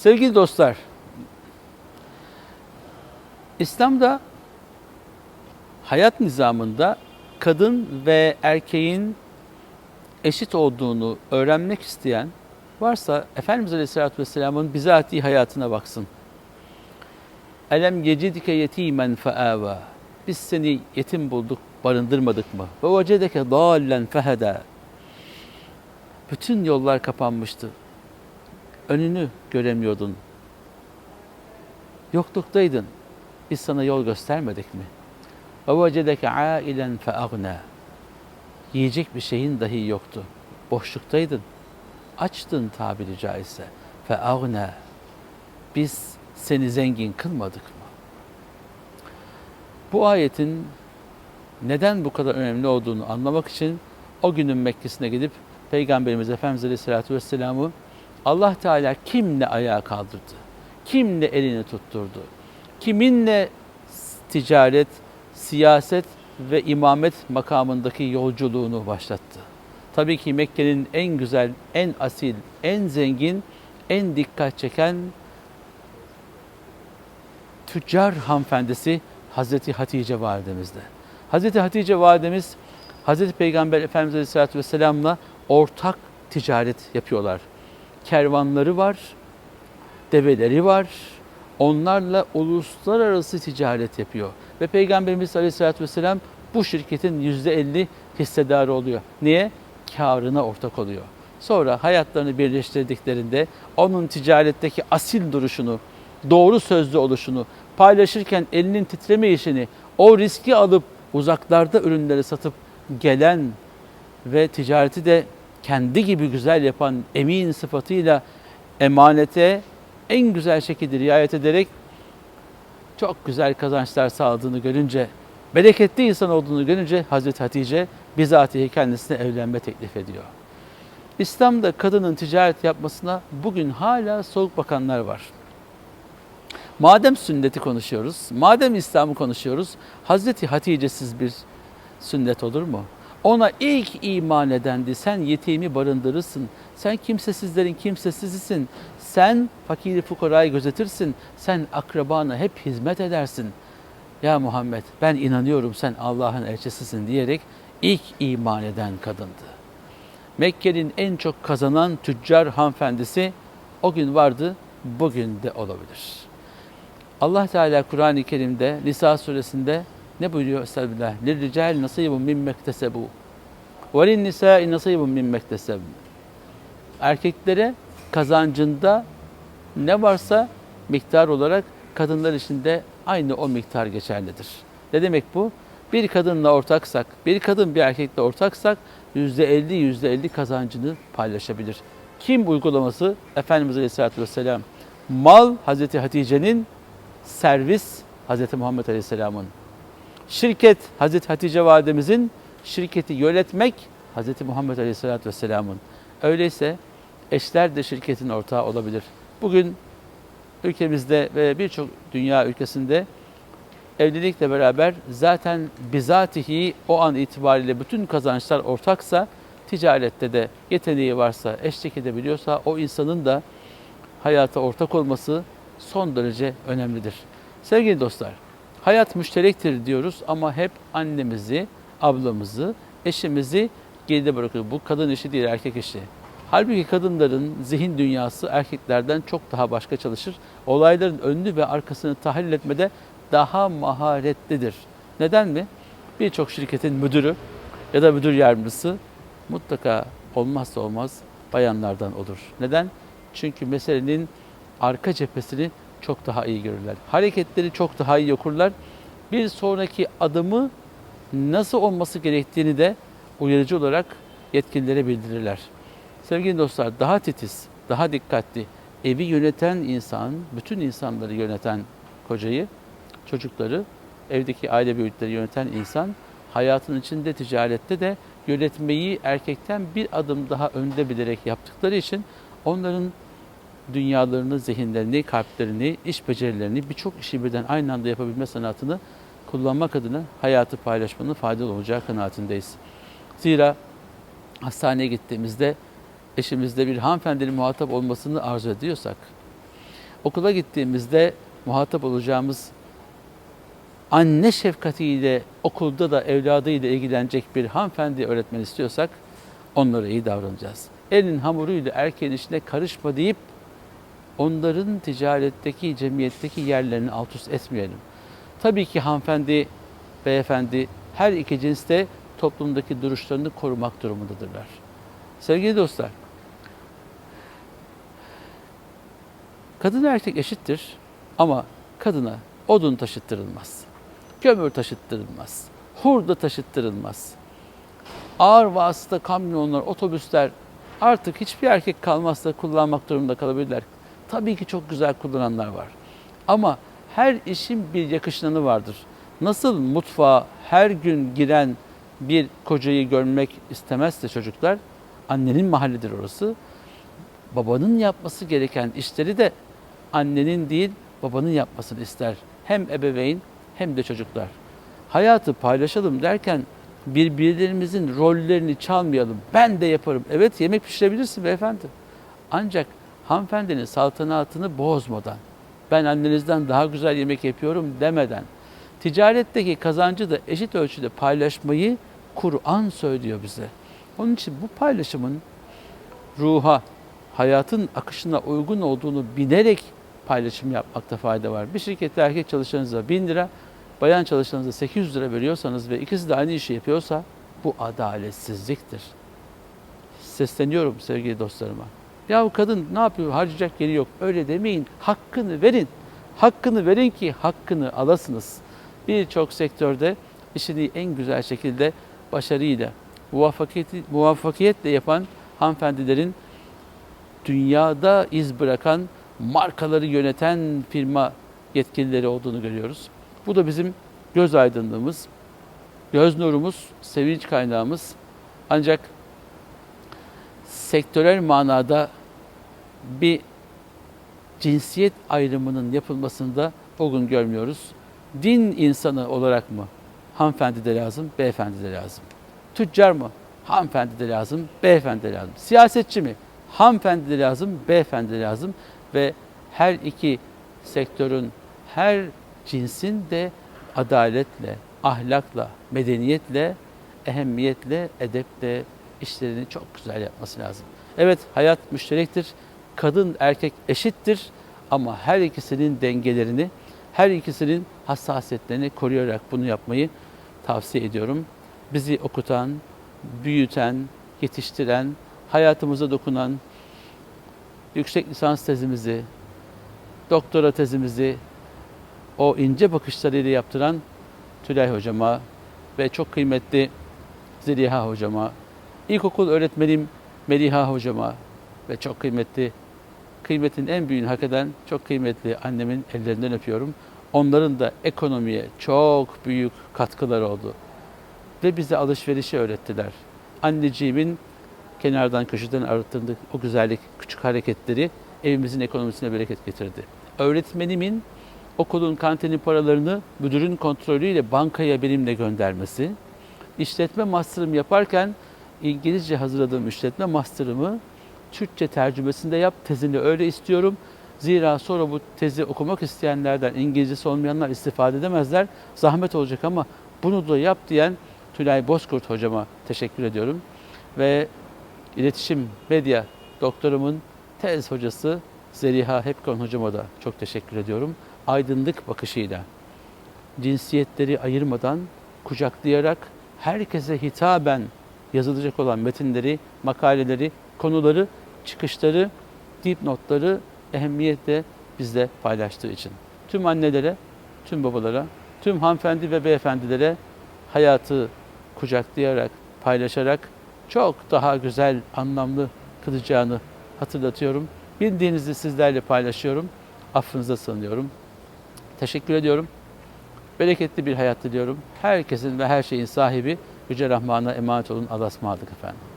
Sevgili dostlar, İslam'da hayat nizamında kadın ve erkeğin eşit olduğunu öğrenmek isteyen varsa Efendimiz Aleyhisselatü Vesselam'ın bizatihi hayatına baksın. Elem yecidike yetimen feava. Biz seni yetim bulduk, barındırmadık mı? Ve vecedeke dallen feheda. Bütün yollar kapanmıştı. Önünü göremiyordun. Yokluktaydın. Biz sana yol göstermedik mi? Vecedeke ailen feagna. Yiyecek bir şeyin dahi yoktu. Boşluktaydın. Açtın tabiri caizse. Feagna. Biz seni zengin kılmadık mı? Bu ayetin neden bu kadar önemli olduğunu anlamak için o günün Mekke'sine gidip Peygamberimiz Efendimiz Aleyhisselatü Vesselam'ı Allah Teala kimle ayağa kaldırdı? Kimle elini tutturdu? Kiminle ticaret, siyaset ve imamet makamındaki yolculuğunu başlattı? Tabii ki Mekke'nin en güzel, en asil, en zengin, en dikkat çeken tüccar hanımefendisi Hazreti Hatice validemizde. Hazreti Hatice validemiz Hazreti Peygamber Efendimiz Aleyhisselatü Vesselam'la ortak ticaret yapıyorlar. Kervanları var, develeri var. Onlarla uluslararası ticaret yapıyor. Ve Peygamberimiz Aleyhisselatü Vesselam bu şirketin %50 hissedarı oluyor. Niye? Karına ortak oluyor. Sonra hayatlarını birleştirdiklerinde onun ticaretteki asil duruşunu, doğru sözlü oluşunu, paylaşırken elinin titremeyişini, o riski alıp uzaklarda ürünleri satıp gelen ve ticareti de kendi gibi güzel yapan emin sıfatıyla emanete en güzel şekilde riayet ederek çok güzel kazançlar sağladığını görünce, bereketli insan olduğunu görünce Hazreti Hatice bizatihi kendisine evlenme teklif ediyor. İslam'da kadının ticaret yapmasına bugün hala soğuk bakanlar var. Madem sünneti konuşuyoruz, madem İslam'ı konuşuyoruz, Hazreti Hatice'siz bir sünnet olur mu? Ona ilk iman edendi. Sen yetimi barındırırsın. Sen kimsesizlerin kimsesizisin. Sen fakiri fukarayı gözetirsin. Sen akrabana hep hizmet edersin. Ya Muhammed ben inanıyorum sen Allah'ın elçisisin diyerek ilk iman eden kadındı. Mekke'nin en çok kazanan tüccar hanımefendisi o gün vardı, bugün de olabilir. Allah Teala Kur'an-ı Kerim'de Nisa suresinde ne buyuruyor Estağfirullah? Min mektesebu. Ve lin nisai nasibun min mekteseb. Erkeklere kazancında ne varsa miktar olarak kadınlar için de aynı o miktar geçerlidir. Ne demek bu? Bir kadınla ortaksak, bir kadın bir erkekle ortaksak %50 %50 kazancını paylaşabilir. Kim uygulaması? Efendimiz Aleyhisselatü Vesselam. Mal Hazreti Hatice'nin, servis Hazreti Muhammed Aleyhisselam'ın. Şirket Hazreti Hatice validemizin, şirketi yönetmek Hazreti Muhammed Aleyhisselatü Vesselam'ın. Öyleyse eşler de şirketin ortağı olabilir. Bugün ülkemizde ve birçok dünya ülkesinde evlilikle beraber zaten bizatihi o an itibariyle bütün kazançlar ortaksa ticarette de yeteneği varsa, eşlik edebiliyorsa o insanın da hayata ortak olması son derece önemlidir. Sevgili dostlar, hayat müşterektir diyoruz ama hep annemizi, ablamızı, eşimizi geride bırakıyoruz. Bu kadın işi değil, erkek işi. Halbuki kadınların zihin dünyası erkeklerden çok daha başka çalışır. Olayların önünü ve arkasını tahlil etmede daha maharetlidir. Neden mi? Birçok şirketin müdürü ya da müdür yardımcısı mutlaka olmazsa olmaz bayanlardan olur. Neden? Çünkü meselenin arka cephesini çok daha iyi görürler. Hareketleri çok daha iyi okurlar. Bir sonraki adımı nasıl olması gerektiğini de uyarıcı olarak yetkililere bildirirler. Sevgili dostlar daha titiz, daha dikkatli, evi yöneten insan, bütün insanları yöneten kocayı, çocukları, evdeki aile büyükleri yöneten insan hayatın içinde ticarette de yönetmeyi erkekten bir adım daha önde bilerek yaptıkları için onların dünyalarını, zihinlerini, kalplerini, iş becerilerini birçok işi birden aynı anda yapabilme sanatını kullanmak adına hayatı paylaşmanın faydalı olacağı kanaatindeyiz. Zira hastaneye gittiğimizde eşimizde bir hanımefendinin muhatap olmasını arzu ediyorsak, okula gittiğimizde muhatap olacağımız anne şefkatiyle okulda da evladıyla ilgilenecek bir hanımefendi öğretmen istiyorsak onlara iyi davranacağız. Elin hamuruyla erkeğin işine karışma deyip onların ticaretteki, cemiyetteki yerlerini alt üst etmeyelim. Tabii ki hanımefendi, beyefendi her iki cinste toplumdaki duruşlarını korumak durumundadırlar. Sevgili dostlar, kadın erkek eşittir ama kadına odun taşıttırılmaz. Kömür taşıttırılmaz. Hurda taşıttırılmaz. Ağır vasıta kamyonlar, otobüsler artık hiçbir erkek kalmazsa kullanmak durumunda kalabilirler. Tabii ki çok güzel kullananlar var. Ama her işin bir yakışanı vardır. Nasıl mutfağa her gün giren bir kocayı görmek istemezse çocuklar, annenin mahallidir orası. Babanın yapması gereken işleri de annenin değil babanın yapmasını ister. Hem ebeveyn hem de çocuklar. Hayatı paylaşalım derken birbirlerimizin rollerini çalmayalım. Ben de yaparım. Evet yemek pişirebilirsin beyefendi. Ancak hanımefendinin saltanatını bozmadan, ben annenizden daha güzel yemek yapıyorum demeden, ticaretteki kazancı da eşit ölçüde paylaşmayı Kur'an söylüyor bize. Onun için bu paylaşımın ruha, hayatın akışına uygun olduğunu bilerek paylaşım yapmakta fayda var. Bir şirkette erkek çalışanınıza 1000 lira, bayan çalışanınıza 800 lira veriyorsanız ve ikisi de aynı işi yapıyorsa bu adaletsizliktir. Sesleniyorum sevgili dostlarıma. Ya bu kadın ne yapıyor? Harcayacak yeri yok. Öyle demeyin. Hakkını verin. Hakkını verin ki hakkını alasınız. Birçok sektörde işini en güzel şekilde başarıyla, muvaffakiyetle yapan hanımefendilerin dünyada iz bırakan, markaları yöneten firma yetkilileri olduğunu görüyoruz. Bu da bizim göz aydınlığımız, göz nurumuz, sevinç kaynağımız. Ancak sektörel manada bir cinsiyet ayrımının yapılmasında o gün görmüyoruz. Din insanı olarak mı? Hanımefendi de lazım, beyefendi de lazım. Tüccar mı? Hanımefendi de lazım, beyefendi de lazım. Siyasetçi mi? Hanımefendi de lazım, beyefendi de lazım. Ve her iki sektörün, her cinsin de adaletle, ahlakla, medeniyetle, ehemmiyetle, edeple işlerini çok güzel yapması lazım. Evet hayat müşterektir. Kadın erkek eşittir ama her ikisinin dengelerini, her ikisinin hassasiyetlerini koruyarak bunu yapmayı tavsiye ediyorum. Bizi okutan, büyüten, yetiştiren, hayatımıza dokunan yüksek lisans tezimizi, doktora tezimizi o ince bakışlarıyla yaptıran Tülay hocama ve çok kıymetli Zeliha hocama, ilkokul öğretmenim Meliha hocama ve çok kıymetli, kıymetin en büyüğünü hak eden çok kıymetli annemin ellerinden öpüyorum. Onların da ekonomiye çok büyük katkıları oldu. Ve bize alışverişi öğrettiler. Anneciğimin kenardan köşeden arattırdığı o güzellik, küçük hareketleri evimizin ekonomisine bereket getirdi. Öğretmenimin okulun kantinin paralarını müdürün kontrolüyle bankaya benimle göndermesi, işletme master'ım yaparken İngilizce hazırladığım işletme master'ımı Türkçe tercümesinde yap, tezini öyle istiyorum. Zira sonra bu tezi okumak isteyenlerden İngilizcesi olmayanlar istifade edemezler. Zahmet olacak ama bunu da yap diyen Tülay Bozkurt hocama teşekkür ediyorum. Ve iletişim medya doktorumun tez hocası Zeliha Hepkon hocama da çok teşekkür ediyorum. Aydınlık bakışıyla cinsiyetleri ayırmadan kucaklayarak herkese hitaben yazılacak olan metinleri, makaleleri, konuları, çıkışları, dipnotları ehemmiyetle bizle paylaştığı için. Tüm annelere, tüm babalara, tüm hanımefendi ve beyefendilere hayatı kucaklayarak, paylaşarak çok daha güzel, anlamlı kılacağını hatırlatıyorum. Bildiğinizi sizlerle paylaşıyorum. Affınıza sığınıyorum. Teşekkür ediyorum. Bereketli bir hayat diliyorum. Herkesin ve her şeyin sahibi Yüce Rahman'a emanet olun. Allah'a ısmarladık efendim.